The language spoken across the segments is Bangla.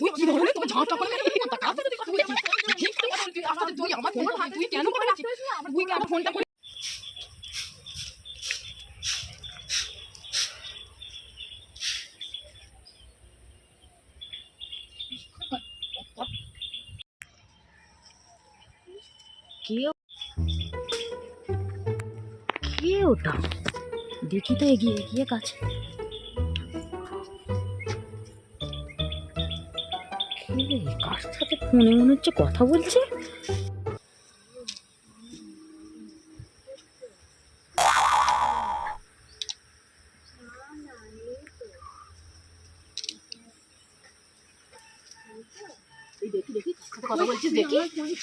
তুই কি ধরনের ঝাঁটা করে তুই আমার ফোন তুই কেন করে তুই কেন ফোনটা করে কে কে ওটা? দেখি তো এগিয়ে এগিয়ে কাছে। কার সাথে ফোনে মনে হচ্ছে কথা বলছে দেখি দেখি কার সাথে কথা বলছিস দেখি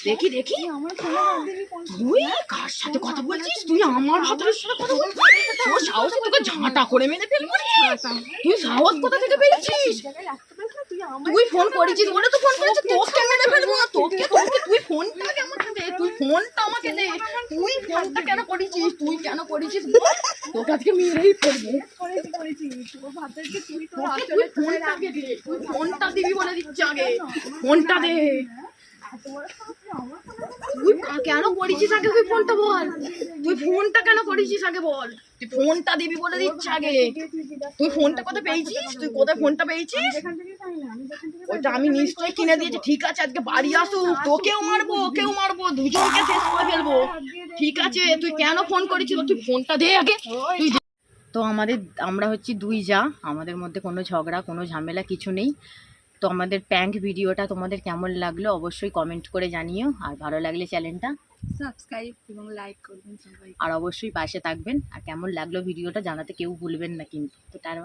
দেখি দেখি। তুই কার সাথে কথা বলছিস? তুই আমার হাতের সাথে কথা বলছিস? তোর সাহস তোকে ঝাঁটা করে মেরে ফেলব তুই সাহস কোথা থেকে পেয়েছিস? তুই ফোন করেছিস বলে তো ফোন করেছিস তোকে মেরে ফেলব না তোকে তোকে তুই ফোনটা আমাকে দে তুই ফোনটা আমাকে দে তুই ফোনটা কেন করেছিস তুই কেন করেছিস তোকে আজকে মেরেই তুই ফোনটা দিবি বলে দিচ্ছি আগে ফোনটা দে তুই কেন করেছিস আগে? তুই ফোনটা বল। তুই ফোনটা কেন করেছিস আগে বল? তুই ফোনটা দিবি বলে দিচ্ছি আগে। তুই ফোনটা কোথায় পেয়েছিস? তুই কোথায় ফোনটা পেয়েছিস? ওটা আমি নিশ্চয়ই কিনে দিয়েছি। ঠিক আছে, আজকে বাড়ি আসুক। তোকেও মারবো, ওকেও মারবো, দুজনকে শেষ করে ফেলব। ঠিক আছে, তুই কেন ফোন করেছিস? তুই ফোনটা দে আগে। তুই তো আমাদের, আমরা হচ্ছি দুই যা। আমাদের মধ্যে কোনো ঝগড়া, কোনো ঝামেলা কিছু নেই। তো আমাদের প্যাঙ্ক ভিডিওটা তোমাদের কেমন লাগল অবশ্যই কমেন্ট করে জানিও আর ভালো লাগলে চ্যানেলটা সাবস্ক্রাইব এবং লাইক করবেন সবাই। আর অবশ্যই পাশে থাকবেন আর কেমন লাগল ভিডিওটা জানাতে কেউ ভুলবেন না কিন্তু। তো তার